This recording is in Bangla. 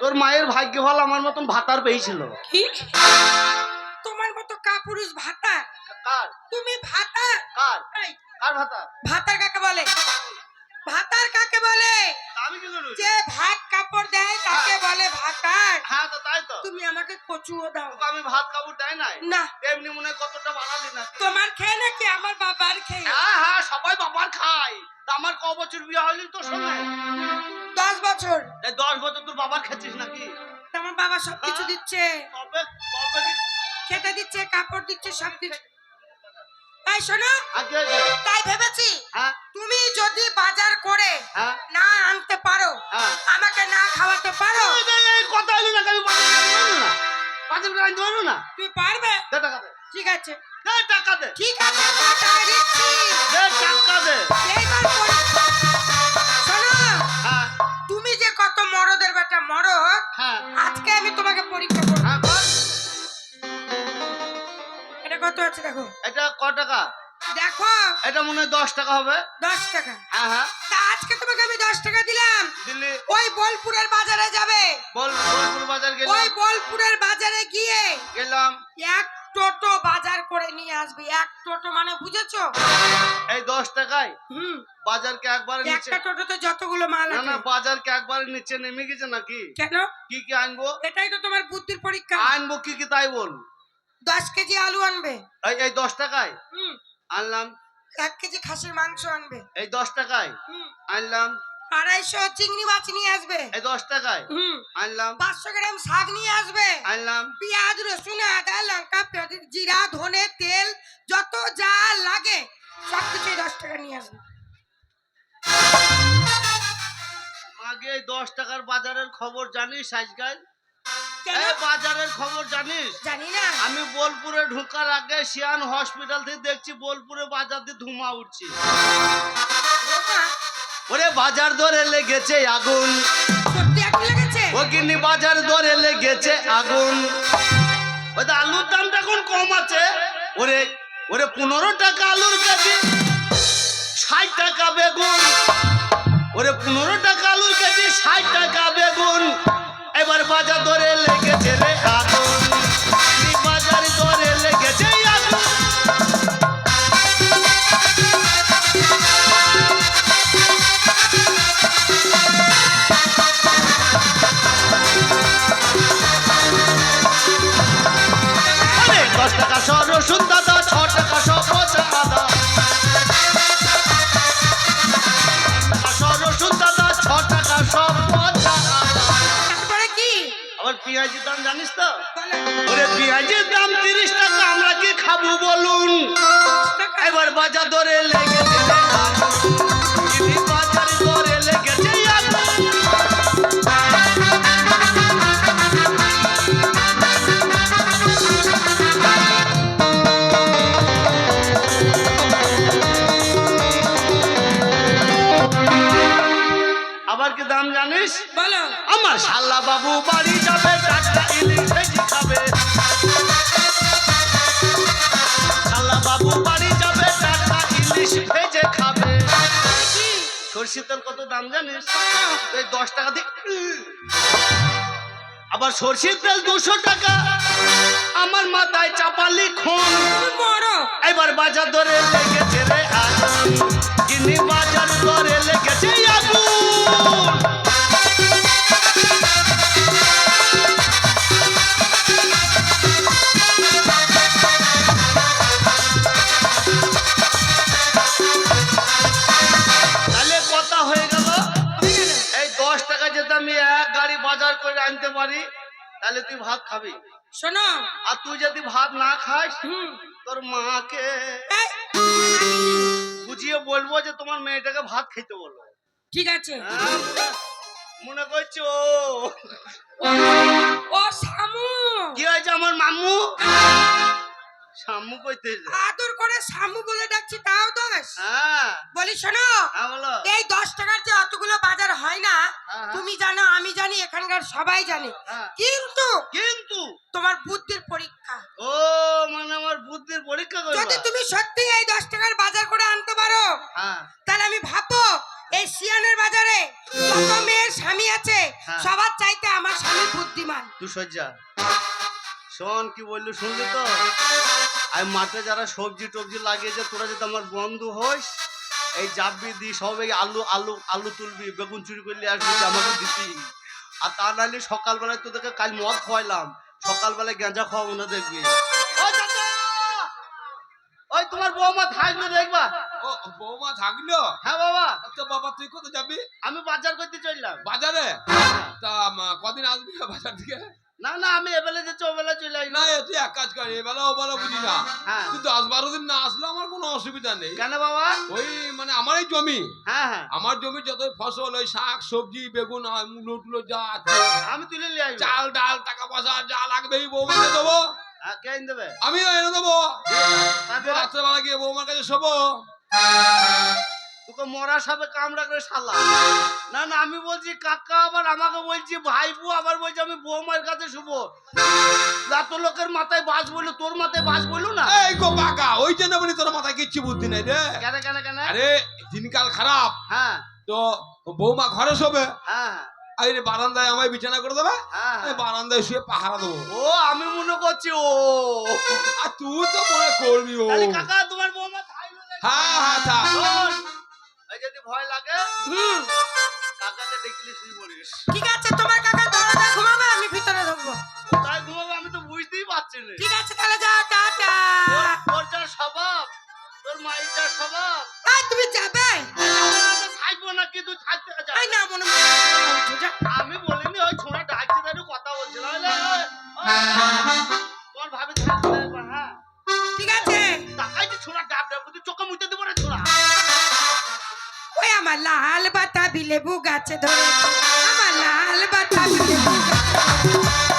তোর মায়ের ভাগ্য ভালো আমার মতন ভাতার পেয়েছিল কি? তোমার মতো কাপুরুষ ভাতা কার? তুমি ভাতা কার? কার ভাতা ভাতার কাকে বলে? ভাতার কাকে বলে? আমি কি করব যে ভাত কাপড় দেয় তাকে বলে ভাতার। হ্যাঁ তো তাই তো। তুমি আমাকে কচুও দাও। আমি ভাত কাপড় দেয় নাই? না। এমনি মনে কতটা বাড়ালি না তোমার খেয়ে নাকি আমার বাবার খেয়ে? হ্যাঁ হ্যাঁ সবাই বাবার খায়। আমার ক বছর বিয়ে হয়নি তোর সঙ্গে? দশ বছর। এই দশ বছর তোর বাবার খেয়েছিস নাকি? তোমার বাবা সবকিছু দিচ্ছে। তবে তবে খেতে দিচ্ছে কাপড় দিচ্ছে সব কিছু তাই শোনো তাই ভেবেছি হ্যাঁ? তুমি যদি বাজার করে হ্যাঁ? না আনতে পারো হ্যাঁ। আমাকে না খাওয়াতে পারো এই কথা হইল না আমি না? পাঁচের টাকা দেবো না? তুমি পারবে? দে টাকা দে। ঠিক আছে। দে টাকা দে। ঠিক আছে টাকা দিচ্ছি। দে টাকা দে এটা ক টাকা? দেখো। এটা মনে হয় দশ টাকা হবে। দশ টাকা। হ্যাঁ হ্যাঁ। তা আজকে তোমাকে আমি দশ টাকা দিলাম। দিল্লি। ওই বোলপুরের বাজারে যাবে। বোলপুর বাজার ওই বোলপুরের বাজারে গিয়ে গেলাম। এক টোটো বাজার করে নিয়ে আসবে। এক টোটো মানে বুঝেছ? এই দশ টাকায় হুম। বাজারকে একবারে নিচে একটা টোটোতে যতগুলো মাল আছে না বাজারকে একবারে নিচে নেমে গেছে নাকি? কেন? কি কি আনব? এটাই তো তোমার বুদ্ধির পরীক্ষা। আনব কি কি তাই বল। দশ কেজি আলু আনবে। এই এই দশ টাকায়? হুম। আনলাম। এক কেজি খাসির মাংস আনবে। এই দশ টাকায়? আনলাম। আড়াইশো চিংড়ি মাছ নিয়ে আসবে। এই দশ টাকায়? হুম। আনলাম। পাঁচশো গ্রাম শাক নিয়ে আসবে। আনলাম। পেঁয়াজ রসুন আদা লঙ্কা পেঁয়াজ, জিরা ধনে তেল যত যা লাগে সব কিছু দশ টাকা নিয়ে আসবে। আগে দশ টাকার বাজারের খবর জানিস আজকাল? কেন? বাজারের খবর জানিস? জানি না। আমি বোলপুরে ঢোকার আগে শিয়ান হসপিটাল থেকে দেখছি বোলপুরে বাজার দিয়ে ধুমা উঠছে। ওরে বাজার দরে লেগেছে আগুন। সত্যি একটু লেগেছে? ও কিনি বাজার দরে লেগেছে আগুন। ওই আলুর দামটা এখন কম আছে। ওরে ওরে পনেরো টাকা আলুর কেজি ষাট টাকা বেগুন। ওরে পনেরো টাকা আলুর কেজি ষাট টাকা বেগুন। এবার বাজা ধরে লেগেছে রে আগুন পেঁয়াজের দাম জানিস তো? ওরে পেঁয়াজের দাম তিরিশ টাকা আমরা কি খাব বলুন? এবার বাজার দরে দাম জানিস? বলো। আমার। শাল্লা বাবু বাড়ি যাবে টাটকা ইলিশ ভেজি খাবে। শাল্লা বাবু বাড়ি যাবে টাটকা ইলিশ ভেজে খাবে। কি সরষের তেল কত দাম জানিস? এই দশ টাকা দিয়ে আবার সরষের তেল দুশো টাকা। আমার মাথায় চাপালি খুন। এবার বাজার দরে লেগেছে রে আগুন। কিনি বাজার দরে লেগেছে আগুন। বাজার করে আনতে পারি তাহলে তুই ভাত খাবি। শোনো। আর তুই যদি ভাত না খাস তোর মাকে বুঝিয়ে বলব যে তোমার মেয়েটাকে ভাত খেতে বলো। ঠিক আছে। হ্যাঁ, মনে- মনে করছ? ও শামু। কি হয়েছে আমার মামু? শামু কইতে আদর করে শামু বলে ডাকছি তাও দোষ হ্যাঁ। বলি শোনো হ্যাঁ এই দশ টাকার যে অতগুলো বাজার হয় না হ্যাঁ। তুমি জানো আমি জানি এখানকার সবাই জানে। কিন্তু কিন্তু তোমার বুদ্ধির পরীক্ষা। ও মানে আমার বুদ্ধির পরীক্ষা যদি তুমি সত্যি এই দশ টাকার বাজার করে আনতে পারো তাহলে আমি ভাববো এই সিয়ানের বাজারে কত মেয়ের স্বামী আছে। সবার চাইতে আমার স্বামী বুদ্ধিমান। তুই সজ্জা শোন কি বললি শুনলি তো? আর মাঠে যারা সবজি টবজি লাগিয়েছে তোরা যদি আমার বন্ধু হইস এই জাববি দি সব এই আলু আলু আলু তুলবি বেগুন চুরি করলে আসবি আমাকে দিবি আর তা নাহলে সকালবেলায় তোদেরকে কাল মদ খাওয়াইলাম সকালবেলায় গেঁজা খাওয়াবো না দেখবি। ওই তোমার বৌমা থাকবে দেখবা। ও বৌমা থাকল? হ্যাঁ বাবা। তো বাবা তুই কোথায় যাবি? আমি বাজার করতে চললাম। বাজারে? তা কদিন আসবি বাজার থেকে? না না আমি এবেলে যাচ্ছি ওবেলা চলে আসলাম না তুই এক কাজ কর এবেলা ও বেলা বুঝি না। হ্যাঁ। তুই দশ বারো দিন না আসলে আমার কোনো অসুবিধা নেই। কেন বাবা? ওই মানে আমার এই জমি। হ্যাঁ হ্যাঁ। আমার জমি যত ফসল ওই শাক সবজি বেগুন মূলো টুলো যা আছে। আমি তুলে নিয়ে আসব। চাল ডাল টাকা পয়সা যা লাগবে বৌমাকে দেবো। হ্যাঁ, কে এনে দেবে? আমিও এনে দেবো। তারপর রাত্রেবেলা গিয়ে বৌমার কাছে শোবো। মরা সাপে কামড়া করে শালা। না না আমি বলছি কাকা আবার আমাকে বলছি ভাইপু আবার বলছি আমি বৌমার কাছে শুভ এত লোকের মাথায় বাস বলল তোর মাথায় বাস বলল না? এই গো বাকা ওই জন্য বলি তোর মাথায় কিচ্ছু বুদ্ধি নেই রে। কেন কেন কেন? আরে দিনকাল খারাপ। হ্যাঁ। তো বৌমা ঘরে শোবে? হ্যাঁ। আর বারান্দায় আমায় বিছানা করে দেবে? হ্যাঁ বারান্দায় শুয়ে পাহারা দেবো। ও আমি মনে করছি ও। আর তুই তো মনে করবি ও। কাকা তোমার বৌমা? হ্যাঁ হ্যাঁ ভয় লাগে? কাকাকে দেখলি শুয়ে পড়িস। ঠিক আছে তোমার কাকা দরজা ঘুমাবে আমি ভিতরে ঢুকবো। তাই ঘুমাবে আমি তো বুঝতেই পারছি না। ঠিক আছে তাহলে যাও টাটা। তোর- যা স্বভাব তোর মায়ের যা স্বভাব। এই তুমি যাবে? থাকব না কিন্তু থাকতে যা। এই না মনে আমি বলিনি ওই ছোড়া ডাকছে তাই কথা ওই, ওই, ওই, তোমার ভাবি থাকতে হ্যাঁ। ঠিক আছে। তাকাই ছোড়া আমার লাল বাতাবি লেবু গাছে ধরে। আমার লাল বাতাবি লেবু গাছে